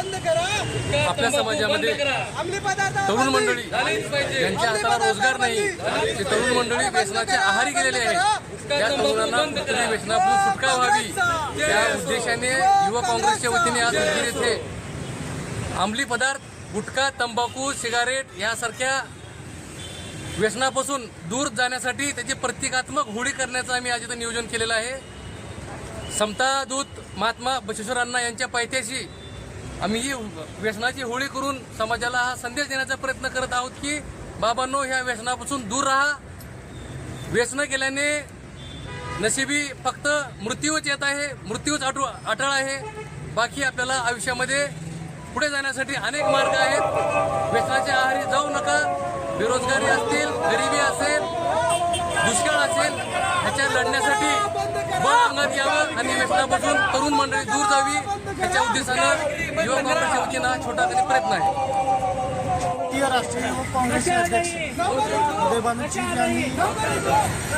बंद करा. आपल्या समाजामध्ये अंमली पदार्थ तरुण. मंडळी ज्यांच्या हाताला रोजगार नाही ते तरुण मंडळी व्यसनाच्या आहारी गेलेले आहेत. त्या तरुणांना कुठेतरी व्यसनापासून सुटका व्हावी. त्या उद्देशाने युवा काँग्रेसच्या वतीने आज उदगीर येथे अंमली पदार्थ गुटखा तंबाखू सिगारेट यासारख्या व्यसनापासून दूर जाण्यासाठी त्याची प्रतिकात्मक होळी करण्याचं आम्ही आज इथं नियोजन केलेलं आहे. समता दूत महात्मा बसवेश्वर अण्णा यांच्या पायथ्याशी आम्ही ही व्यसनाची होळी करून समाजाला हा संदेश देण्याचा प्रयत्न करत आहोत की बाबांनो ह्या व्यसनापासून दूर राहा. व्यसनं केल्याने नशिबी फक्त मृत्यूच येत आहे मृत्यूच अटू अटळ आहे. बाकी आपल्याला आयुष्यामध्ये पुढे जाण्यासाठी अनेक मार्ग आहेत. व्यसनाच्या आहारी जाऊ नका. बेरोजगारी असतील गरिबी असेल लढण्यासाठी यावं आणि व्यसनापासून तरुण मंडळी दूर जावी याच्या उद्देशानं युवा काँग्रेसच्या वतीनं छोटा तरी प्रयत्न आहे. भारतीय राष्ट्रीय युवक काँग्रेसचे अध्यक्ष उदय सिंग यांनी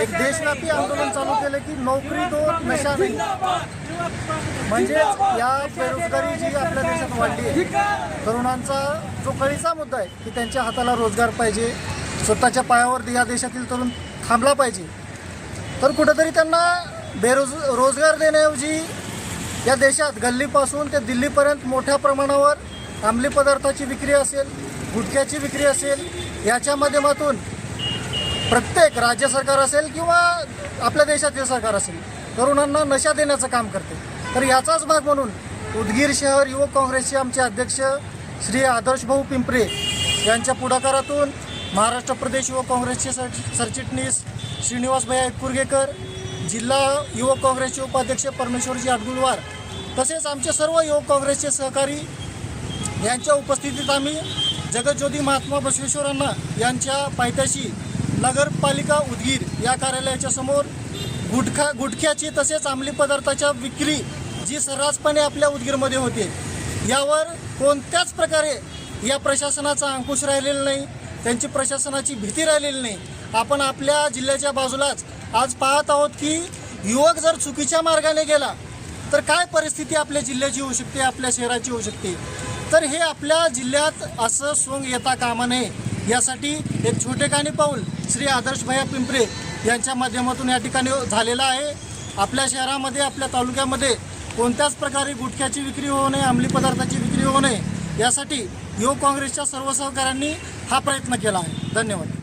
एक देशव्यापी आंदोलन चालू केलं की नोकरी तो नशा नाही. म्हणजेच या बेरोजगारी जी आपल्या देशात वाढली आहे तरुणांचा जो कळीचा मुद्दा आहे की त्यांच्या हाताला रोजगार पाहिजे स्वतःच्या पायावर या देशातील तरुण थांबला पाहिजे तर कुठेतरी त्यांना बेरोज रोजगार देण्याऐवजी या देशात गल्लीपासून ते दिल्लीपर्यंत मोठ्या प्रमाणावर अंमली पदार्थाची विक्री असेल गुटख्याची विक्री असेल याच्या माध्यमातून प्रत्येक राज्य सरकार असेल किंवा आपल्या देशातील सरकार असेल तरुणांना नशा देण्याचं काम करते. तर याचाच भाग म्हणून उदगीर शहर युवक काँग्रेसचे आमचे अध्यक्ष श्री आदर्श भाऊ पिंपरे यांच्या पुढाकारातून महाराष्ट्र प्रदेश युवक काँग्रेसचे सर सरचिटणीस श्रीनिवास भैया एकपुरगेकर जिल्हा युवक काँग्रेसचे उपाध्यक्ष परमेश्वरजी अडगुलवार तसेच आमचे सर्व युवक काँग्रेसचे सहकारी यांच्या उपस्थितीत आम्ही जगज्योती महात्मा बसवेश्वरांना यांच्या पायथ्याशी नगरपालिका उदगीर या कार्यालयाच्या समोर गुटखा गुटख्याची तसेच अंमली पदार्थाच्या विक्री जी सर्रासपणे आपल्या उदगीरमध्ये होते. यावर कोणत्याच प्रकारे या प्रशासनाचा अंकुश राहिलेला नाही त्यांची प्रशासनाची भीती राहिलेली नाही. आपण आपल्या जिल्ह्याच्या बाजूलाच आज पाहत आहोत की युवक जर चुकीच्या मार्गाने गेला तर काय परिस्थिती आपल्या जिल्ह्याची होऊ शकते आपल्या शहराची होऊ शकते? तर हे आपल्या जिल्ह्यात असं सोंग येता कामा नये यासाठी एक छोटेखानी पाऊल श्री आदर्श भैया पिंपरे यांच्या माध्यमातून या ठिकाणी झालेला आहे. आपल्या शहरामध्ये आपल्या तालुक्यामध्ये कोणत्याच प्रकारे गुटख्याची विक्री होऊ नये अंमली पदार्थाची विक्री होऊ नये यासाठी युवक काँग्रेसच्या सर्व सहकाऱ्यांनी हा प्रयत्न केला आहे. धन्यवाद.